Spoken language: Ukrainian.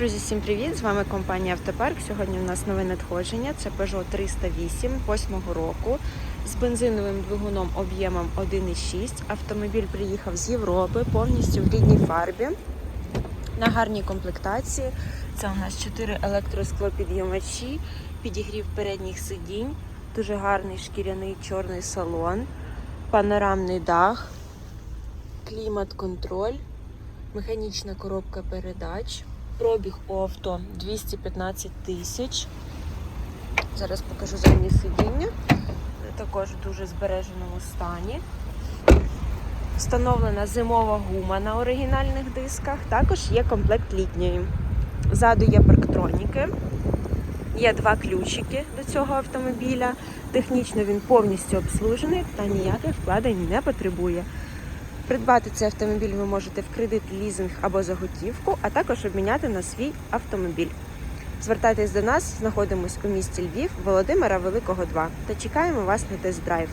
Друзі, всім привіт! З вами компанія Автопарк. Сьогодні у нас нове надходження. Це Peugeot 308 8 року з бензиновим двигуном об'ємом 1,6. Автомобіль приїхав з Європи повністю в рідній фарбі. На гарній комплектації. Це у нас 4 електросклопідйомачі, підігрів передніх сидінь, дуже гарний шкіряний чорний салон, панорамний дах, клімат-контроль, механічна коробка передач. Пробіг у авто 215 тисяч. Зараз покажу задні сидіння. Також в дуже збереженому стані. Встановлена зимова гума на оригінальних дисках. Також є комплект літньої. Ззаду є парктроніки. Є два ключики до цього автомобіля. Технічно він повністю обслужений та ніяких вкладень не потребує. Придбати цей автомобіль ви можете в кредит, лізинг або за готівку, а також обміняти на свій автомобіль. Звертайтесь до нас, знаходимось у місті Львів, Володимира Великого 2 та чекаємо вас на тест-драйв.